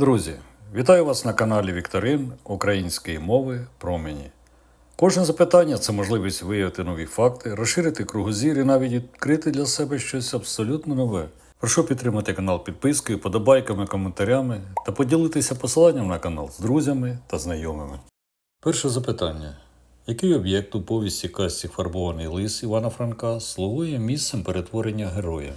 Друзі, вітаю вас на каналі Вікторин української мови промені. Кожне запитання це можливість виявити нові факти, розширити кругозір і навіть відкрити для себе щось абсолютно нове. Прошу підтримати канал підпискою, подобайками, коментарями та поділитися посиланням на канал з друзями та знайомими. Перше запитання. Який об'єкт у повісті казці Фарбований лис Івана Франка слугує місцем перетворення героя?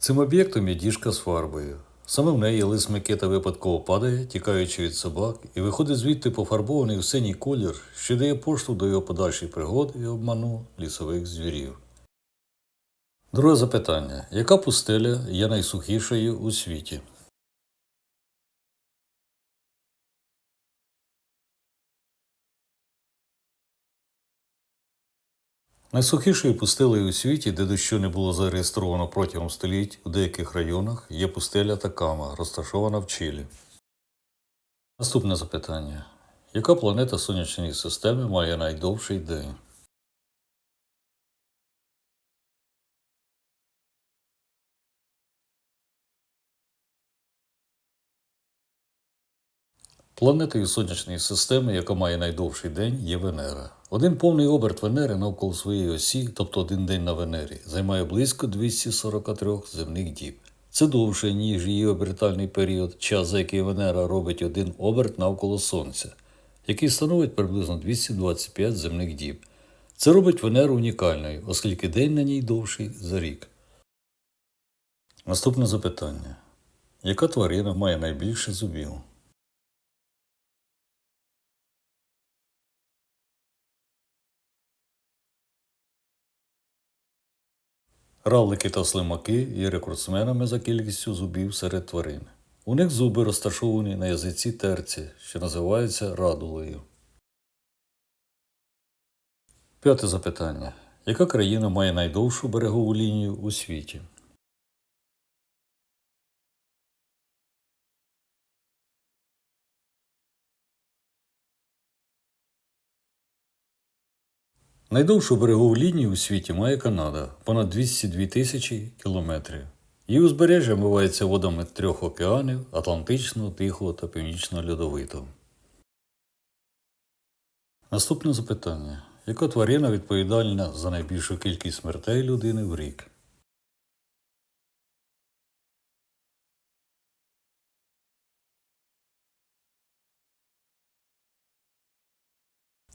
Цим об'єктом є діжка з фарбою. Саме в неї лис Микита випадково падає, тікаючи від собак, і виходить звідти пофарбований в синій колір, що дає поштовх до його подальших пригод і обману лісових звірів. Друге запитання. Яка пустеля є найсухішою у світі? Найсухішою пустелею у світі, де дощу не було зареєстровано протягом століть у деяких районах, є пустеля Такама, розташована в Чилі. Наступне запитання. Яка планета Сонячної системи має найдовший день? Планетою Сонячної системи, яка має найдовший день, є Венера. Один повний оберт Венери навколо своєї осі, тобто один день на Венері, займає близько 243 земних діб. Це довше, ніж її обертальний період, час, за який Венера робить один оберт навколо Сонця, який становить приблизно 225 земних діб. Це робить Венеру унікальною, оскільки день на ній довший за рік. Наступне запитання: яка тварина має найбільше зубів? Равлики та слимаки є рекордсменами за кількістю зубів серед тварин. У них зуби розташовані на язиці терці, що називається радулею. П'яте запитання. Яка країна має найдовшу берегову лінію у світі? Найдовшу берегову лінію у світі має Канада понад 202 тисячі кілометрів. Її узбережжя мивається водами трьох океанів Атлантичного, Тихого та Північного льодовитого. Наступне запитання. Яка тварина відповідальна за найбільшу кількість смертей людини в рік?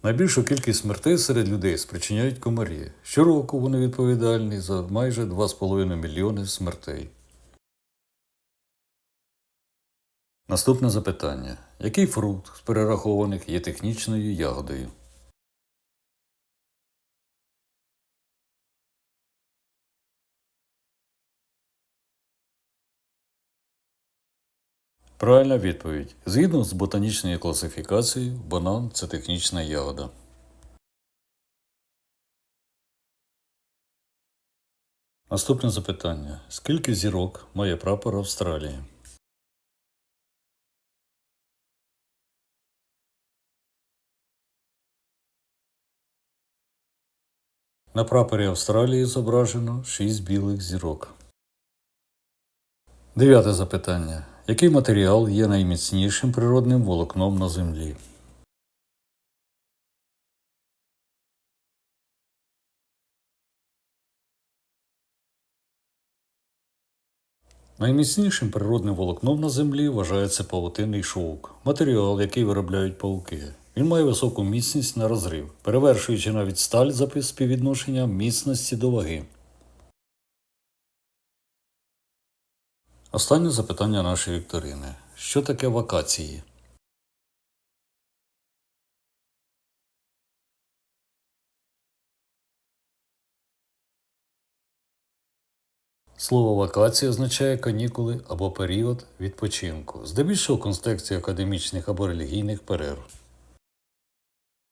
Найбільшу кількість смертей серед людей спричиняють комарі. Щороку вони відповідальні за майже 2,5 мільйони смертей. Наступне запитання. Який фрукт з перерахованих є технічною ягодою? Правильна відповідь. Згідно з ботанічною класифікацією, банан це технічна ягода. Наступне запитання. Скільки зірок має прапор Австралії? На прапорі Австралії зображено 6 білих зірок. Дев'яте запитання. Який матеріал є найміцнішим природним волокном на Землі? Найміцнішим природним волокном на землі вважається павутинний шовк, матеріал, який виробляють павуки. Він має високу міцність на розрив, перевершуючи навіть сталь за співвідношенням міцності до ваги. Останнє запитання нашої вікторини. Що таке вакації? Слово вакація означає канікули або період відпочинку, здебільшого в контексті академічних або релігійних перерв.